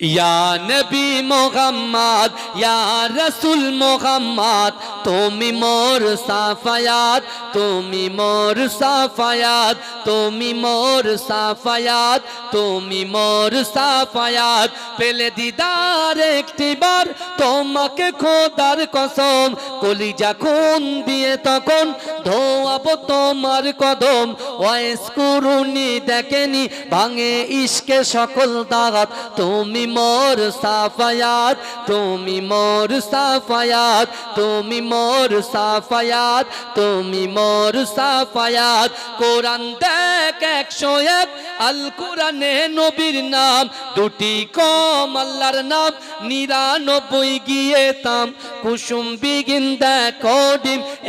ইয়া নবী মোহাম্মদ, ইয়া রসুল মোহাম্মদ, তুমি মোর সাফায়াত, তুমি মোর সাফায়াত, তুমি মোর সাফায়াত, তুমি মোর সাফায়াত। পেলে দিদার একটিবার তোমাকে খোদার কসম কলি যখন দিয়ে তখন ধোয়াবো তোমার কদম। ওয়েস করুনি দেখেনি, ভাঙে ইশকে সকল দাগাত তুমি মোর সাফায়াত, তুমি মোর সাফায়াত, তুমি মোর সাফায়াত, তুমি মোর সাফায়াত। কোরআন দেখ একশো এক, আল কোরআনে নবীর নাম, দুটি কম আল্লাহর নাম, নিরানব্বই গিয়ে তাম। কুসুম বিগিন দেখো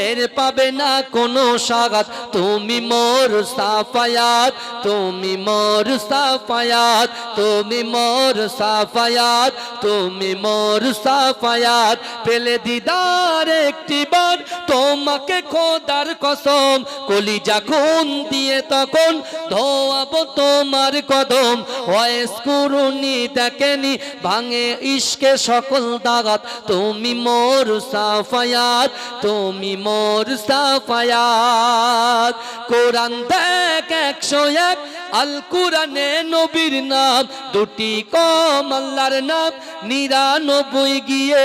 এর পাবে না কোনো সাগাত। তুমি মোর সাফায়াত, তুমি মোর সাফায়াত, তুমি মোর সাফায়াত, তুমি মোর সাফায়াত। পেলে দিদার একটি বার তোমাকে খোদার কসম। কলিজা খুন দিয়ে তখন ধোয়াবো তোমার কদম। ওয়েস করুনি দেখেনি, ভাঙে ইশকে সকল দাগাত। তুমি মোর সাফায়াত, তুমি মোর সাফায়াত। কোরআন দেখ একশো এক আল কোরআনে নবীর নাম দুটি কম আল্লাহর নাম নিরানব্বই গিয়ে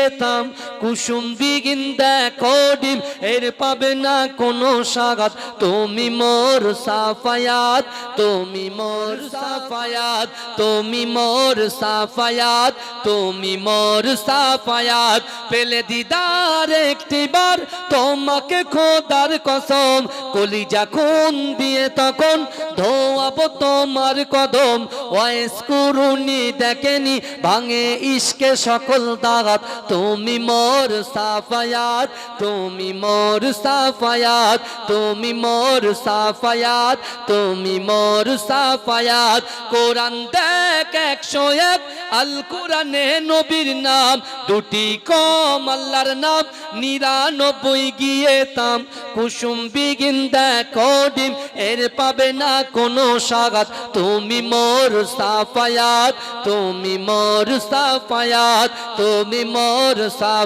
কুসুম বিগিন দেখো ডিম, এর পাবে না কোনো সাগাত। তুমি মোর সাফায়াত, তুমি মোর সাফায়াত, তুমি মোর সাফায়াত, তুমি মোর সাফায়াত। পেলে দিদার একটিবার তোমাকে খোদার কসম। কলিজা খুন দিয়ে তখন ধোয়াবো তোমার কদম। ওয়েস করুনি দেখেনি, ভাঙে ইশকে সকল দাগাত। তুমি মোর সাফায়াত তুমি মোর সাফায়াত তুমি মোর সাফায়াত তুমি মোর সাফায়াত কোরআন দেখ একশো এক আল কোরআনে নবীর নাম, দুটি কম আল্লাহর নাম, নিরানব্বই গিয়ে তাম। কুসুম বিগিন দেখো ডিম, এর পাবে না কোনো সাগাত। তুমি মোর সাফায়াত তুমি মোর সাফায়াত তুমি মোর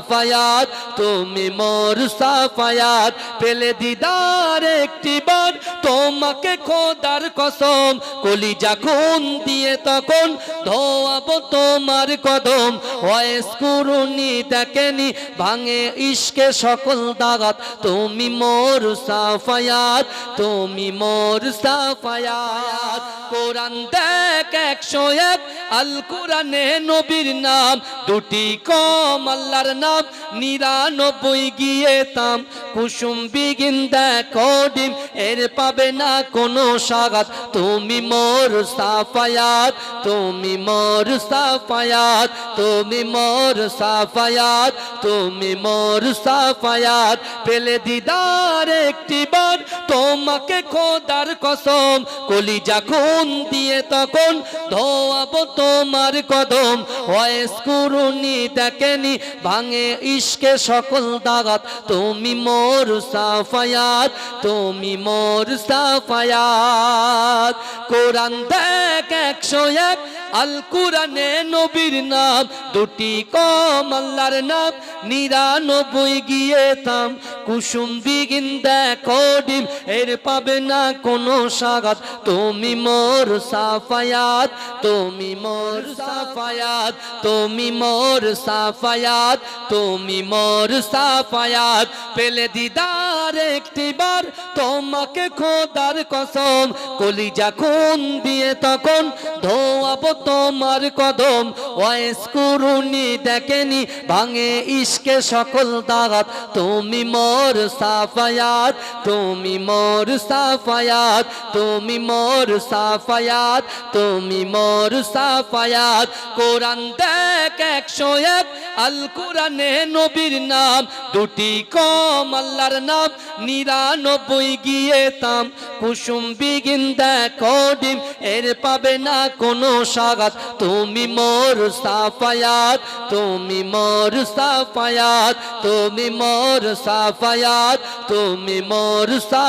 সাফায়াত, তুমি মোর সাফায়াত। পেলে দিদার একটি বার তোমাকে খোদার কসম। কলিজা খুন দিয়ে তখন ধোয়াবো তোমার কদম। ওয়েস করুনি দেখেনি, ভাঙে ইশকে সকল দাগাত। তুমি মোর সাফায়াত, তুমি মোর সাফায়াত। কোরআন দেখ একশো এক আল কোরআনে নবীর নাম। দুটি কম আল্লাহর নাম। নিরানব্বই গিয়ে তাম কুসুম বিগিন দেখো ডিম, এর পাবে না কোনো স্বাগত তুমি মোর সাফায়াত, তুমি মোর সাফায়াত, তুমি মোর সাফায়াত, তুমি মোর সাফায়াত। পেলে দিদার একটি বার তোমাকে খোদার কসম, কলিজা খুন দিয়ে তখন ধোয়াবো তোমার কদম। ওয়েস করুনি দেখেনি, ভাঙে ইশকে সকল দাগাত। তুমি মোর সাফায়াত, তুমি মোর সাফায়াত। কোরআন দেখ একশো এক, আল কোরআনে নবীর নাম। দুটি কম আল্লাহর নাম, নিরানব্বই গিয়ে থাম। কুসুম বিগিন দেখো ডিম এর পাবে না কোনো সাগাত। তুমি মোর সাফায়াত, তুমি মোর সাফায়াত, তুমি মোর সাফায়াত, তুমি মোর সাফায়াত। পেলে দিদার একটিবার তোমাকে খোদার কসম, কলিজা খুন দিয়ে তখন ধোয়াবো তোমার কদম। ওয়েস করুনি দেখেনি, ভাঙে ইশকে সকল দাগাত। তুমি মোর সাফায়াত, তুমি মোর সাফায়াত, তুমি মোর সাফায়াত, তুমি মোর সাফায়াত। কোরআন দেখ একশো এক, আল কোরআনে নবীর নাম। দুটি কম আল্লাহর নাম, নিরানব্বই গিয়ে তাম। কুসুম বিগিন দেখো ডিম, এর পাবে না কোনো সাগাত। তুমি মোর সাফায়াত, তুমি মোর সাফায়াত, তুমি মোর সাফায়াত, তুমি মোর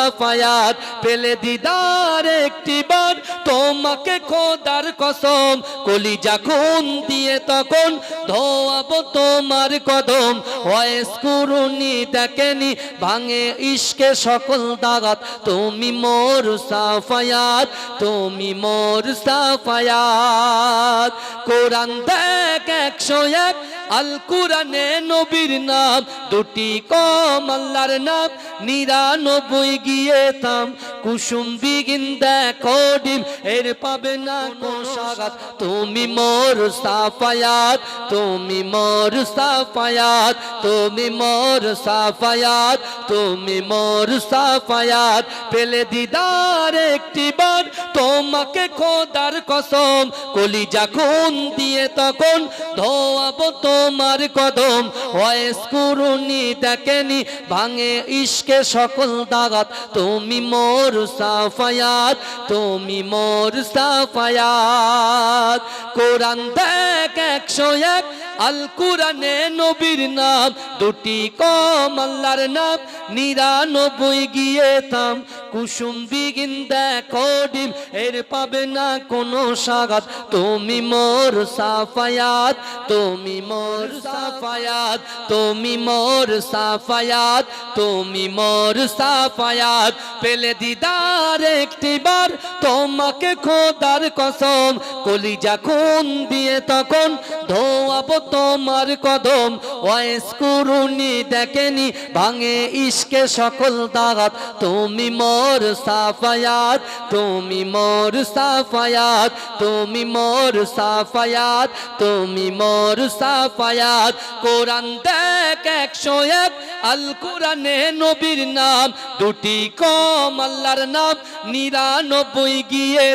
সাফায়াত পেলে দিদার একটিবার তোমাকে খোদার কসম কলি যখন দিয়ে তখন ধোয়াবো তোমার কদম। ওয়েস কুরুনি দেখেনি, ভাঙে ইশকে সকল দাগাত। তুমি মোর সাফায়াত, তুমি মোর সাফায়াত। কোরআন দেখ একশো এক, আল কোরআনে নবীর নাম। দুটি কম আল্লাহর নাম, নিরানব্বই গিয়ে থাম কুসুম বিগিন দেখো এর পাবে না কোষাগাত তুমি মোর সাফায়াত, তুমি মোর সাফায়াত, তুমি মোর সাফায়াত, তুমি মোর সাফায়াত। পেলে দিদার একটিবার তোমাকে খোদার কসম কলি যখন দিয়ে তখন ধোয়াবো তোমার কদম। ওয়েস কুরুনি দেখেনি, ভাঙে ইশকে সকল দাগাত। তুমি মোর সাফায়াত, তুমি মোর সাফায়াত। কোরআন দেখ একশো এক, আল কোরআনে নবীর নাম। দুটি কম আল্লাহর নাম, নিরানব্বই গিয়ে থাম। কুসুম বিগিন দেখো ডিম, এর পাবে না কোনো সাগাত। তুমি মোর সাফায়াত, তুমি মোর সাফায়াত, তুমি মোর সাফায়াত, তুমি মোর সাফায়াত। পেলে দিদার তোমাকে খোদার কসম কলি যখন দিয়ে তখন ধোয়াবো তোমার কদম। ওয়েস কুরুনি দেখেনি, ভাঙে ইশকে সকল দাগাত। তুমি মোর সাফায়াত, তুমি মোর সাফায়াত, তুমি মোর সাফায়াত, তুমি মোর সাফায়াত। কোরআন দেখ একশো এক, আল কোরআনে নবীর নাম। দুটি কম আল্লাহর নাম, নিরানব্বই গিয়ে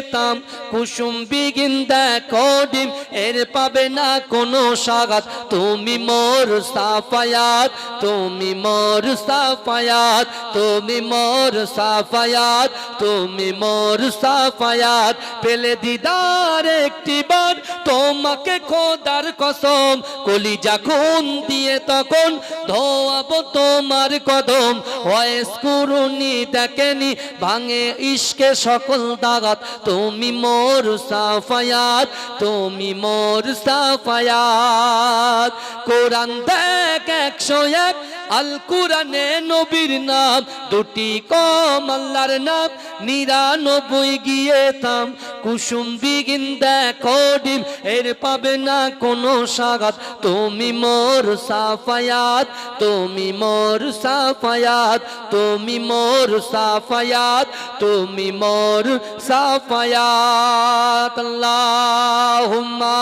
কুসুম বিগিন দেখো ডিম, এর পাবে না কোনো সাগাত। তুমি মোর সাফায়াত, তুমি মোর সাফায়াত, তুমি মোর সাফায়াত, তুমি মোর সাফায়াত। পেলে দিদার একটি বার তোমাকে খোদার কসম। কলি যখন দিয়ে তখন ধোয়াবো তোমার কদম। ওয়েস কুরুনি দেখেনি, ভাঙে ইশকে সকল দাগাত। তুমি মোর সাফায়াত, তুমি মোর সাফায়াত। কোরআন দেখ একশো এক, আল কোরআনে নবীর নাম। দুটি কম আল্লাহর নাম, নিরানব্বই গিয়ে থাম। কুসুম বিগিন দেখো ডিম, এর পাবে না কোনো সাগাত তুমি মোর সাফায়াত, তুমি মোর সাফায়াত, তুমি মোর সাফায়াত, তুমি মোর সাফায়াত। আল্লাহুম্মা।